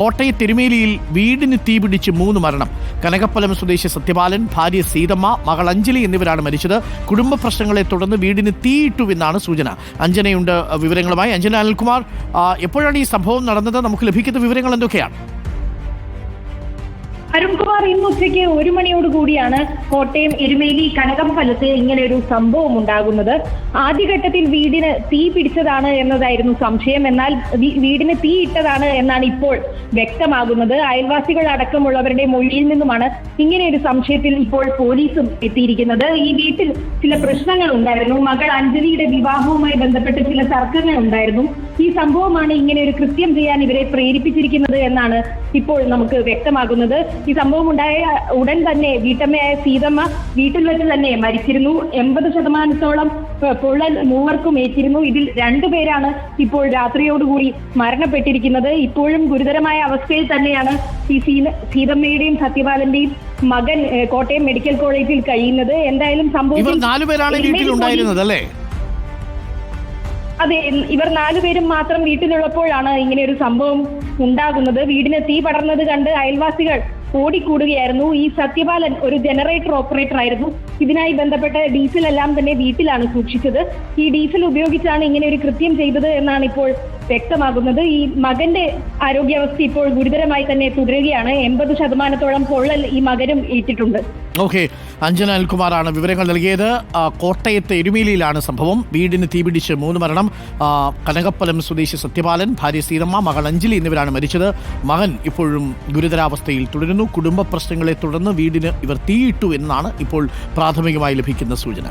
കോട്ടയം തിരുമേലിയിൽ വീടിന് തീപിടിച്ച് മൂന്ന് മരണം. കനകപ്പലം സ്വദേശി സത്യപാലൻ ഭാര്യ സീതമ്മ മകൾ അഞ്ജലി എന്നിവരാണ് മരിച്ചത്. കുടുംബ പ്രശ്നങ്ങളെ തുടർന്ന് വീടിന് തീയിട്ടുവെന്നാണ് സൂചന. അഞ്ജനയുണ്ട് വിവരങ്ങളുമായി. അഞ്ജന അനിൽകുമാർ എപ്പോഴാണ് ഈ സംഭവം നടന്നത്? നമുക്ക് ലഭിക്കുന്ന വിവരങ്ങൾ എന്തൊക്കെയാണ്? അരുൺകുമാർ ഇന്ന് ഉച്ചയ്ക്ക് ഒരു മണിയോട് കൂടിയാണ് കോട്ടയം എരുമേലി കനകംഫലത്ത് ഇങ്ങനെ ഒരു സംഭവം ഉണ്ടാകുന്നത്. ആദ്യഘട്ടത്തിൽ വീടിന് തീ പിടിച്ചതാണ് എന്നതായിരുന്നു സംശയം. എന്നാൽ വീടിന് തീ ഇട്ടതാണ് എന്നാണ് ഇപ്പോൾ വ്യക്തമാകുന്നത്. അയൽവാസികൾ അടക്കമുള്ളവരുടെ മൊഴിയിൽ നിന്നുമാണ് ഇങ്ങനെ ഒരു സംശയത്തിൽ ഇപ്പോൾ പോലീസും എത്തിയിരിക്കുന്നത്. ഈ വീട്ടിൽ ചില പ്രശ്നങ്ങൾ ഉണ്ടായിരുന്നു മകൾ അഞ്ജലിയുടെ വിവാഹവുമായി ബന്ധപ്പെട്ട് ചില തർക്കങ്ങൾ ഉണ്ടായിരുന്നു ഈ സംഭവമാണ് ഇങ്ങനെ ഒരു കൃത്യം ചെയ്യാൻ ഇവരെ പ്രേരിപ്പിച്ചിരിക്കുന്നത് എന്നാണ് ഇപ്പോൾ നമുക്ക് വ്യക്തമാകുന്നത്. ഈ സംഭവം ഉണ്ടായ ഉടൻ തന്നെ വീട്ടമ്മയായ സീതമ്മ വീട്ടിൽ വെച്ച് തന്നെ മരിച്ചിരുന്നു. എൺപത് ശതമാനത്തോളം പൊള്ളൽ മൂവർക്കും ഏറ്റിരുന്നു. ഇതിൽ രണ്ടു പേരാണ് ഇപ്പോൾ രാത്രിയോടുകൂടി മരണപ്പെട്ടിരിക്കുന്നത്. ഇപ്പോഴും ഗുരുതരമായ അവസ്ഥയിൽ തന്നെയാണ് ഈ സീതമ്മയുടെയും സത്യപാലന്റെയും മകൻ കോട്ടയം മെഡിക്കൽ കോളേജിൽ കഴിയുന്നത്. എന്തായാലും സംഭവം നാലുപേരാണ് അല്ലേ? അതെ ഇവർ നാലുപേരും മാത്രം വീട്ടിലുള്ളപ്പോഴാണ് ഇങ്ങനെ ഒരു സംഭവം ഉണ്ടാകുന്നത്. വീടിന് തീ പടർന്നത് കണ്ട് അയൽവാസികൾ ഓടിക്കൂടുകയായിരുന്നു ഈ സത്യപാലൻ ഒരു ജനറേറ്റർ ഓപ്പറേറ്റർ ആയിരുന്നു. ഇതിനായി ബന്ധപ്പെട്ട ഡീസൽ എല്ലാം തന്നെ വീട്ടിലാണ് സൂക്ഷിച്ചത്. ഈ ഡീസൽ ഉപയോഗിച്ചാണ് ഇങ്ങനെ ഒരു കൃത്യം ചെയ്തത് എന്നാണ് ഇപ്പോൾ വ്യക്തമാകുന്നത്. ഈ മകന്റെ ആരോഗ്യാവസ്ഥ ഇപ്പോൾ ഗുരുതരമായി തന്നെ തുടരുകയാണ്. എൺപത് ശതമാനത്തോളം പൊള്ളൽ ഈ മകനും ഏറ്റിട്ടുണ്ട്. ഓക്കെ. അഞ്ജന അൽകുമാറാണ് വിവരങ്ങൾ നൽകിയത്. കോട്ടയത്തെ എരുമേലിയിലാണ് സംഭവം. വീടിന് തീപിടിച്ച് മൂന്ന് മരണം. കനകപ്പലം സ്വദേശി സത്യപാലൻ ഭാര്യ സീതമ്മ മകൾ അഞ്ജലി എന്നിവരാണ് മരിച്ചത്. മകൻ ഇപ്പോഴും ഗുരുതരാവസ്ഥയിൽ തുടരുന്നു. കുടുംബ പ്രശ്നങ്ങളെ തുടർന്ന് വീടിന് ഇവർ തീയിട്ടു എന്നാണ് ഇപ്പോൾ പ്രാഥമികമായി ലഭിക്കുന്ന സൂചന.